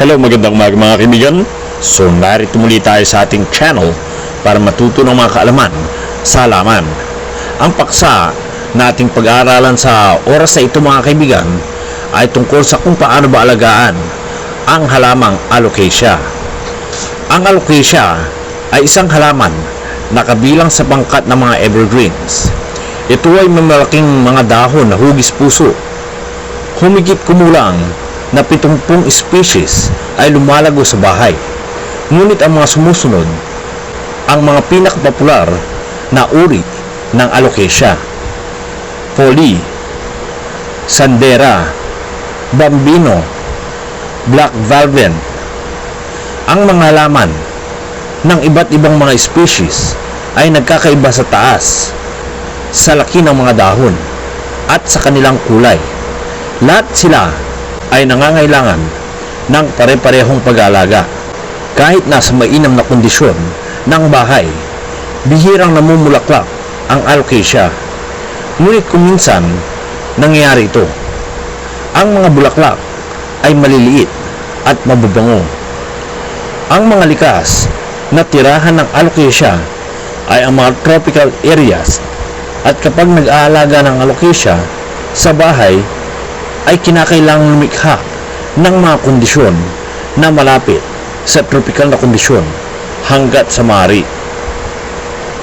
Hello, magandang umaga mga kaibigan. So, narito muli tayo sa ating channel para matuto ng mga kaalaman sa halaman. Ang paksa na ating pag-aaralan sa oras na ito mga kaibigan ay tungkol sa kung paano ba alagaan ang halamang alocasia. Ang alocasia ay isang halaman na kabilang sa bangkat ng mga evergreens. Ito ay may malaking mga dahon na hugis puso. Humigit kumulang na 70 species ay lumalago sa bahay. Ngunit ang mga sumusunod, ang mga pinakapopular na uri ng alocasia. Poli, Sandera, Bambino, Black Velvet. Ang mga halaman ng iba't ibang mga species ay nagkakaiba sa taas, sa laki ng mga dahon, at sa kanilang kulay. Lahat sila ay nangangailangan ng pare-parehong pag-aalaga. Kahit nasa mainam na kondisyon ng bahay, bihirang namumulaklak ang alocasia. Ngunit kuminsan, nangyayari ito. Ang mga bulaklak ay maliliit at mababango. Ang mga likas na tirahan ng alocasia ay ang mga tropical areas at kapag nag-aalaga ng alocasia sa bahay ay kinakailangang lumikha ng mga kondisyon na malapit sa tropical na kondisyon hanggat sa maaari.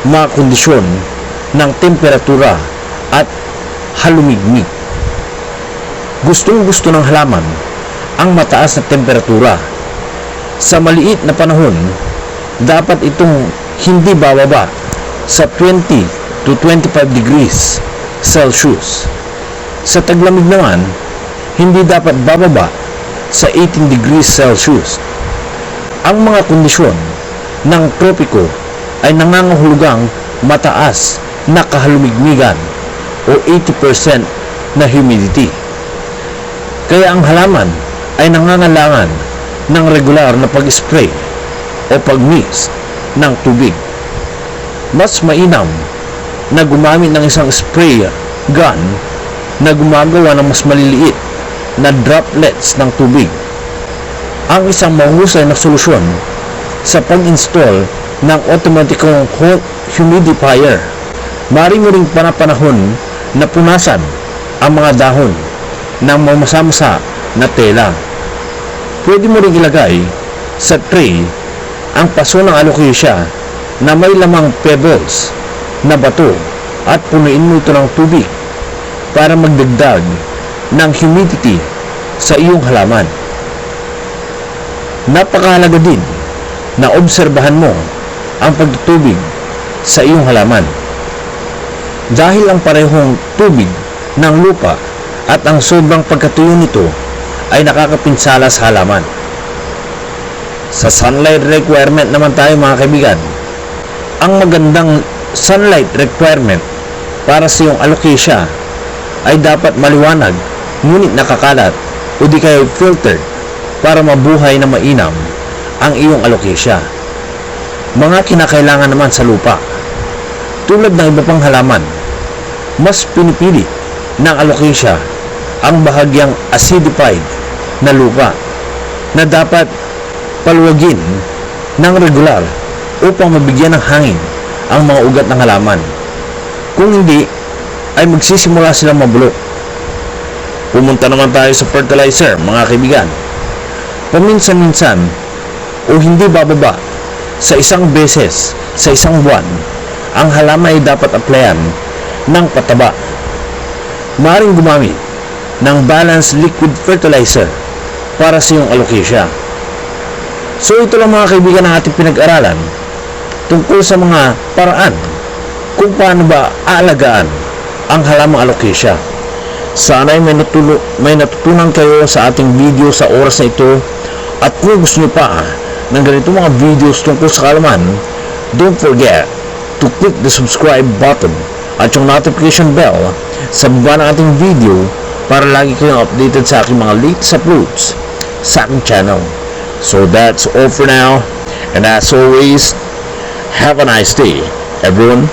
Mga kondisyon ng temperatura at halumigmig. Gustong gusto ng halaman ang mataas na temperatura. Sa maliit na panahon, dapat itong hindi bababa sa 20 to 25 degrees Celsius. Sa taglamig naman, hindi dapat bababa sa 18 degrees Celsius. Ang mga kondisyon ng tropiko ay nangangahulugang mataas na kahalumigmigan o 80% na humidity. Kaya ang halaman ay nangangailangan ng regular na pag-spray o pag-mix ng tubig. Mas mainam na gumamit ng isang spray gun na gumagawa ng mas maliliit na droplets ng tubig. Ang isang mahusay na solusyon sa pag-install ng automatic hu- humidifier. Mari mo ring panapanahon na punasan ang mga dahon ng mamasa-masa na tela. Pwede mo ring ilagay sa tray ang paso ng alocasia na may lamang pebbles na bato at punuin mo ito ng tubig para magdagdag ng humidity sa iyong halaman. Napakahalaga din na obserbahan mo ang pagtutubig sa iyong halaman. Dahil ang parehong tubig ng lupa at ang sobrang pagkatuyo nito ay nakakapinsala sa halaman. Sa sunlight requirement naman tayo mga kaibigan. Ang magandang sunlight requirement para sa iyong alocasia ay dapat maliwanag ngunit nakakalat o di kaya filtered para mabuhay na mainam ang iyong alocasia. Mga kinakailangan naman sa lupa. Tulad ng iba pang halaman, mas pinipili ng alocasia ang bahagyang acidified na lupa na dapat paluwagin ng regular upang mabigyan ng hangin ang mga ugat ng halaman. Kung hindi, ay magsisimula silang mabulok. Pumunta naman tayo sa fertilizer, mga kaibigan. Paminsan-minsan o hindi bababa sa isang beses sa isang buwan, ang halaman ay dapat applyan ng pataba. Maring gumamit ng balanced liquid fertilizer para sa iyong alocasia. So ito lang mga kaibigan ng ating pinag-aralan tungkol sa mga paraan kung paano ba aalagaan ang halamang alocasia. Sana ay may, natulo, may natutunan kayo sa ating video sa oras na ito at kung gusto nyo pa ng ganito mga videos tungkol sa kalaman, don't forget to click the subscribe button at yung notification bell sa baba ng ating video para lagi kayong updated sa aking mga latest uploads sa aking channel. So that's all for now. And as always, have a nice day, everyone.